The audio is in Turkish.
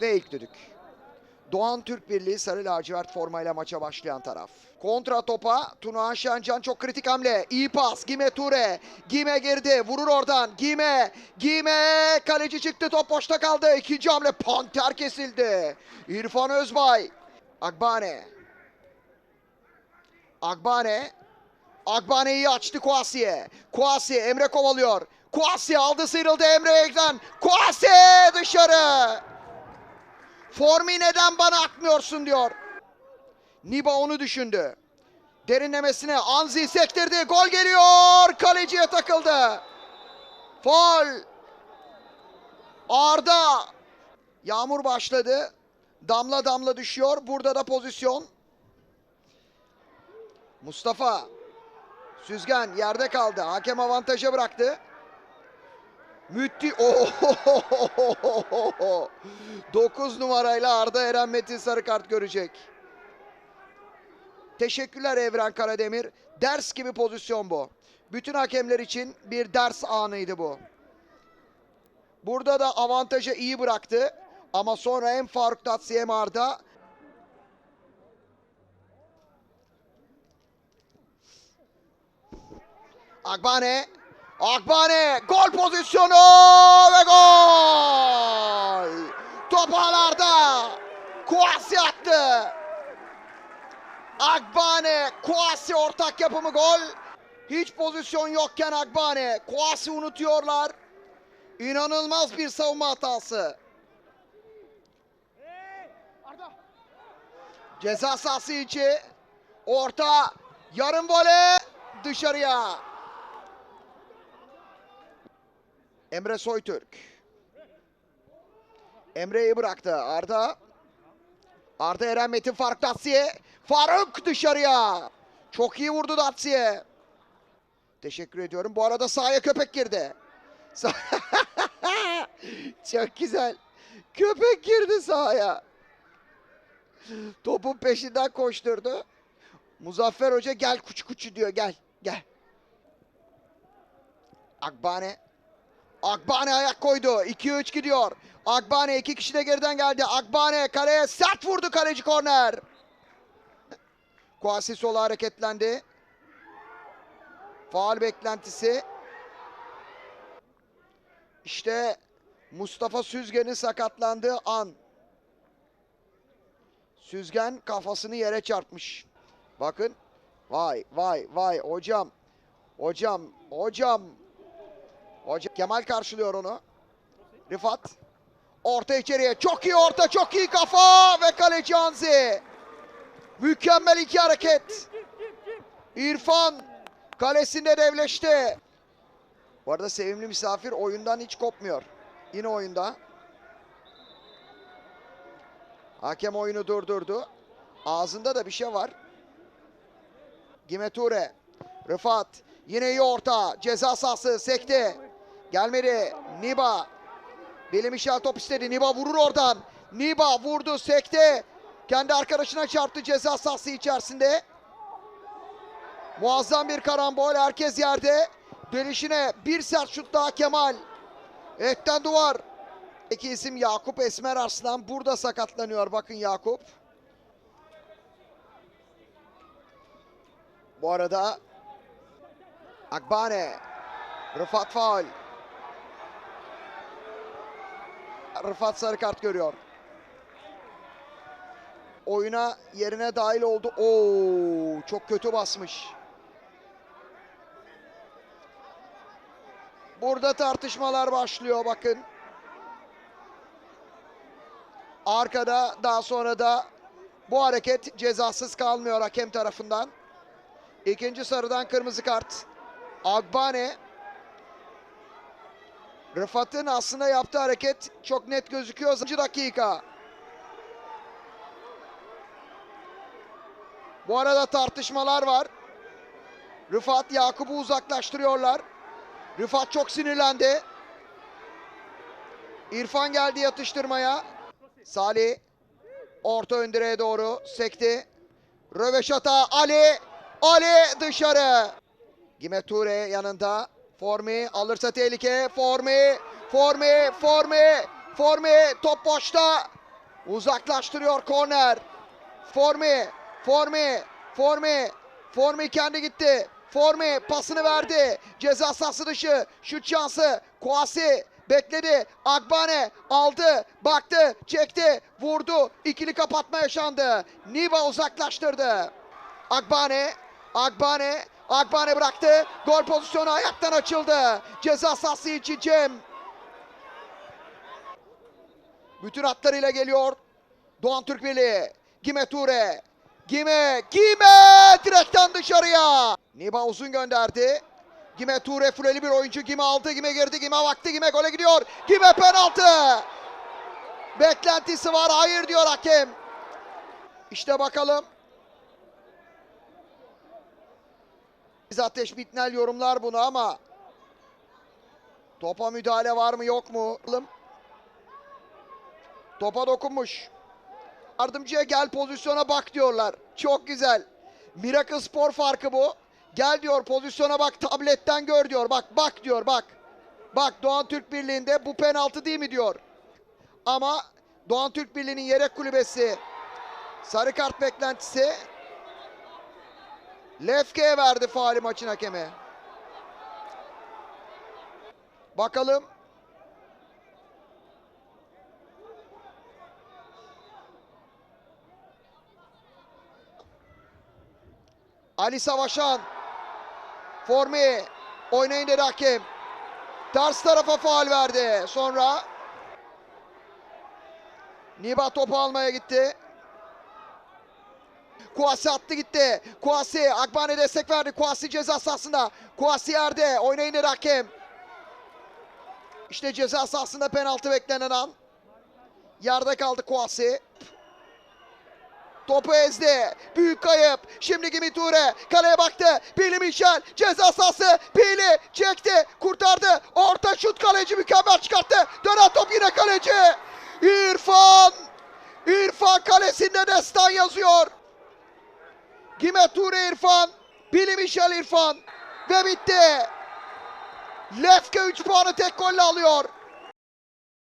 Ve ilk düdük. Doğan Türk Birliği sarı lacivert formayla maça başlayan taraf. Kontra topa Tuna Şencan çok kritik hamle. İyi pas Gime Ture. Gime girdi vurur oradan. Gime. Gime kaleci çıktı top boşta kaldı. İkinci hamle panter kesildi. İrfan Özbay. Agbane. Agbane. Agbane'yi açtı Kuasi'ye. Kuasi Emre kovalıyor. Kuasi aldı sıyrıldı Emre Ekran. Kuasi dışarı. Formi neden bana atmıyorsun diyor. Niba onu düşündü. Derinlemesine Anzi sektirdi. Gol geliyor. Kaleciye takıldı. Fol. Arda. Yağmur başladı. Damla damla düşüyor. Burada da pozisyon. Mustafa. Süzgen yerde kaldı. Hakem avantaja bıraktı. Mütti. Ohohohoho. 9 numarayla Arda Eren Metin sarı kart görecek. Teşekkürler Evren Karademir. Ders gibi pozisyon bu. Bütün hakemler için bir ders anıydı bu. Burada da avantajı iyi bıraktı. Ama sonra hem Faruk Tatsi hem Arda Agbane. Agbane. Gol pozisyonu ve gol. Top ağlarda. Kuasi attı. Agbane. Kuasi ortak yapımı gol. Hiç pozisyon yokken Agbane. Kuasi unutuyorlar. İnanılmaz bir savunma hatası. Ceza sahası içi. Orta. Yarım voley. Dışarıya. Emre Soytürk. Emre'yi bıraktı. Arda. Arda Eren Metin Faruk Datsiye. Faruk dışarıya. Çok iyi vurdu Datsiye. Teşekkür ediyorum. Bu arada sahaya köpek girdi. Çok güzel. Köpek girdi sahaya. Topun peşinden koşturdu. Muzaffer Hoca gel kuçu kuçu diyor gel gel. Akbane. Akbane ayak koydu. 2-3 gidiyor. Akbane iki kişi de geriden geldi. Akbane kaleye sert vurdu kaleci korner. Kuasi sola hareketlendi. Faal beklentisi. İşte Mustafa Süzgen'in sakatlandığı an. Süzgen kafasını yere çarpmış. Bakın. Vay vay vay hocam. Hocam hocam. Hocam Kemal karşılıyor onu. Rifat. Orta içeriye. Çok iyi orta, çok iyi kafa ve kaleci Anzi. Mükemmel iki hareket. İrfan kalesinde devleşti. Bu arada sevimli misafir oyundan hiç kopmuyor. Yine oyunda. Hakem oyunu durdurdu. Ağzında da bir şey var. Gimeture. Rıfat. Yine iyi orta. Ceza sahası sekti. Gelmedi. Niba. Belim işaret top istedi. Niba vurur oradan. Niba vurdu sekti. Kendi arkadaşına çarptı ceza sahası içerisinde. Muazzam bir karambol. Herkes yerde. Dönüşüne bir sert şut daha Kemal. Etten duvar. İki isim Yakup Esmer Arslan burada sakatlanıyor. Bakın Yakup. Bu arada Akbane. Rıfat faul. Rıfat sarı kart görüyor. Oyuna yerine dahil oldu. Oo, çok kötü basmış. Burada tartışmalar başlıyor bakın. Arkada daha sonra da bu hareket cezasız kalmıyor hakem tarafından. İkinci sarıdan kırmızı kart. Agbane. Rıfat'ın aslında yaptığı hareket çok net gözüküyor. 10. dakika. Bu arada tartışmalar var. Rıfat Yakup'u uzaklaştırıyorlar. Rıfat çok sinirlendi. İrfan geldi yatıştırmaya. Salih orta ön direğe doğru sekti. Röveşata Ali. Ali dışarı. Gime Ture yanında. Formi alırsa tehlike. Formi. Formi. Formi. Formi. Top boşta. Uzaklaştırıyor korner. Formi, Formi, Formi, Formi kendi gitti. Formi pasını verdi. Ceza sahası dışı. Şut şansı. Kuasi bekledi. Agbane aldı. Baktı. Çekti. Vurdu. İkili kapatma yaşandı. Niva uzaklaştırdı. Agbane. Agbane. Agbane bıraktı. Gol pozisyonu ayaktan açıldı. Ceza sahası için Cem. Bütün hatlarıyla geliyor. Doğan Türkmeli. Gime Ture. Gime. Gime. Direkten dışarıya. Niba uzun gönderdi. Gime Ture fuleli bir oyuncu. Gime aldı. Gime girdi. Gime baktı. Gime gole gidiyor. Gime penaltı. Beklentisi var. Hayır diyor hakem. İşte bakalım. Biz Ateş Bitnel yorumlar bunu ama topa müdahale var mı yok mu? Topa dokunmuş. Yardımcıya gel pozisyona bak diyorlar. Çok güzel. Miracle Spor farkı bu. Gel diyor pozisyona bak tabletten gör diyor. Bak bak diyor bak. Bak Doğan Türk Birliği'nde bu penaltı değil mi diyor. Ama Doğan Türk Birliği'nin yedek kulübesi sarı kart beklentisi Lefke'ye verdi faali maçın hakemi. Bakalım. Ali Savaşan. Formi. Oynayın dedi hakem. Ters tarafa faal verdi. Sonra Niba topu almaya gitti. Kuasi attı gitti. Kuasi Akbane destek verdi. Kuasi ceza sahasında. Kuasi yerde. Oynayın hakem. İşte ceza sahasında penaltı beklenen an. Yerde kaldı Kuasi. Topu ezdi. Büyük kayıp. Şimdi Gimi Ture. Kaleye baktı. Pili Michel. Ceza sahası. Pili çekti. Kurtardı. Orta şut kaleci mükemmel çıkarttı. Dönen top yine kaleci. İrfan. İrfan kalesinde destan yazıyor. Gime Ture İrfan. Pili Michel İrfan. Ve bitti. Lefke 3 puanı tek golle alıyor.